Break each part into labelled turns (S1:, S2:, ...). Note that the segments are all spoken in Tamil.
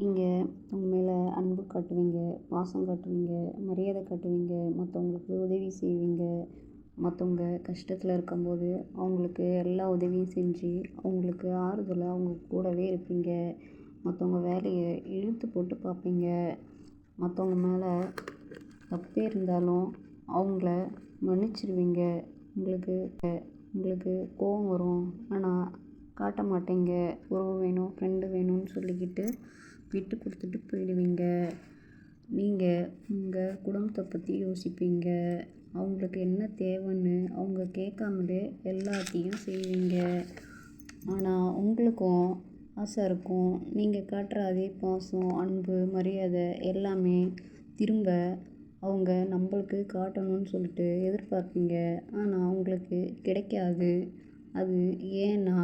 S1: நீங்கள் அவங்க மேலே அன்பு காட்டுவீங்க பாசம் காட்டுவீங்க மரியாதை காட்டுவீங்க மற்றவங்களுக்கு உதவி செய்வீங்க. மற்றவங்க கஷ்டத்தில் இருக்கும்போது அவங்களுக்கு எல்லா உதவியும் செஞ்சு அவங்களுக்கு ஆறுதலாக அவங்க கூடவே இருப்பீங்க. மற்றவங்க வேலையை இழுத்து போட்டு பார்ப்பீங்க. மற்றவங்க மேலே தப்பே இருந்தாலும் அவங்கள மன்னிச்சிடுவீங்க உங்களுக்கு உங்களுக்கு கோபம் வரும். ஆனால் காட்ட மாட்டீங்க உறவு வேணும் ஃப்ரெண்டு வேணும்னு சொல்லிக்கிட்டு விட்டு கொடுத்துட்டு போயிடுவீங்க. நீங்கள் உங்கள் குடும்பத்தை பற்றி யோசிப்பீங்க. அவங்களுக்கு என்ன தேவைன்னு அவங்க கேட்காமலே எல்லாத்தையும் செய்வீங்க. ஆனால் உங்களுக்கும் ஆசை இருக்கும். நீங்கள் காட்டுற அதே பாசம் அன்பு மரியாதை எல்லாமே திரும்ப அவங்க நம்மளுக்கு காட்டணும்னு சொல்லிட்டு எதிர்பார்ப்பீங்க. ஆனால் அவங்களுக்கு கிடைக்காது. அது ஏன்னா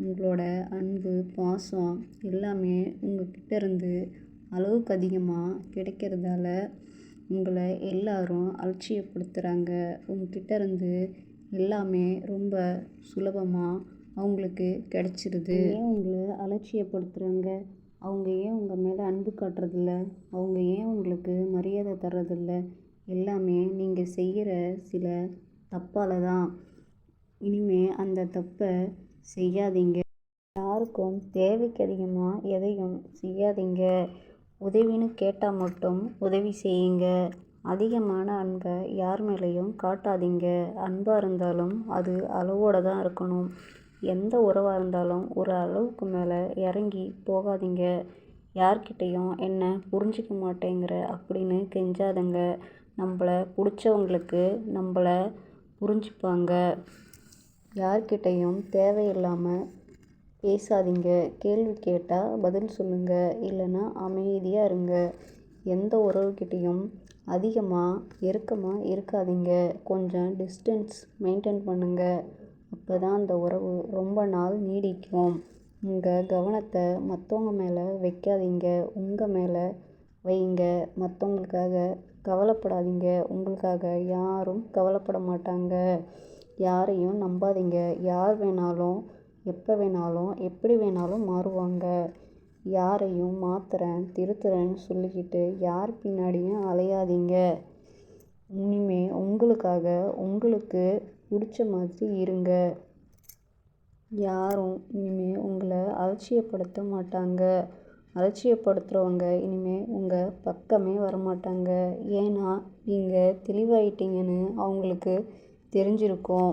S1: உங்களோட அன்பு பாசம் எல்லாமே உங்கக்கிட்ட இருந்து அளவுக்கு அதிகமாக கிடைக்கிறதால உங்களை எல்லாரும் அலட்சியப்படுத்துகிறாங்க உங்ககிட்ட இருந்து எல்லாமே ரொம்ப சுலபமாக அவங்களுக்கு கிடச்சிருது. ஏன் உங்களை அலட்சியப்படுத்துகிறாங்க அவங்க ஏன் உங்கள் மேலே அன்பு காட்டுறதில்ல? அவங்க ஏன் உங்களுக்கு மரியாதை தர்றதில்ல? எல்லாமே நீங்கள் செய்கிற சில தப்பால் தான். இனிமே அந்த தப்பை செய்யாதீங்க. யாருக்கும் தேவைக்கு அதிகமாக எதையும் செய்யாதீங்க. உதவின்னு கேட்டால் மட்டும் உதவி செய்யுங்க. அதிகமான அன்பை யார் மேலேயும் காட்டாதீங்க. அன்பாக இருந்தாலும் அது அளவோடு தான் இருக்கணும். எந்த உறவாக இருந்தாலும் ஒரு அளவுக்கு மேலே இறங்கி போகாதீங்க. யார்கிட்டேயும் என்ன புரிஞ்சிக்க மாட்டேங்கிற அப்படின்னு கெஞ்சாதங்க. நம்மள பிடிச்சவங்களுக்கு நம்மள புரிஞ்சுப்பாங்க. யார்கிட்டேயும் தேவையில்லாமல் பேசாதீங்க. கேள்வி கேட்டால் பதில் சொல்லுங்கள் இல்லைன்னா அமைதியாக இருங்க. எந்த உறவுக்கிட்டேயும் அதிகமாக நெருக்கமாக இருக்காதீங்க. கொஞ்சம் டிஸ்டன்ஸ் மெயின்டைன் பண்ணுங்கள் அப்போ தான் அந்த உறவு ரொம்ப நாள் நீடிக்கும். உங்கள் கவனத்தை மற்றவங்க மேலே வைக்காதீங்க. உங்கள் மேலே வைங்க. மற்றவங்களுக்காக கவலைப்படாதீங்க. உங்களுக்காக யாரும் கவலைப்பட மாட்டாங்க. யாரையும் நம்பாதீங்க. யார் வேணாலும் எப்போ வேணாலும் எப்படி வேணாலும் மாறுவாங்க. யாரையும் மாத்துறேன் திருத்துறேன்னு சொல்லிக்கிட்டு யார் பின்னாடியும் அலையாதீங்க. இனிமே உங்களுக்காக உங்களுக்கு பிடிச்ச மாதிரி இருங்க. யாரும் இனிமே உங்களை அலட்சியப்படுத்த மாட்டாங்க. அலட்சியப்படுத்துகிறவங்க இனிமேல் உங்கள் பக்கமே வரமாட்டாங்க. ஏன்னா நீங்கள் தெளிவாயிட்டீங்கன்னு அவங்களுக்கு தெரிஞ்சிருக்கும்.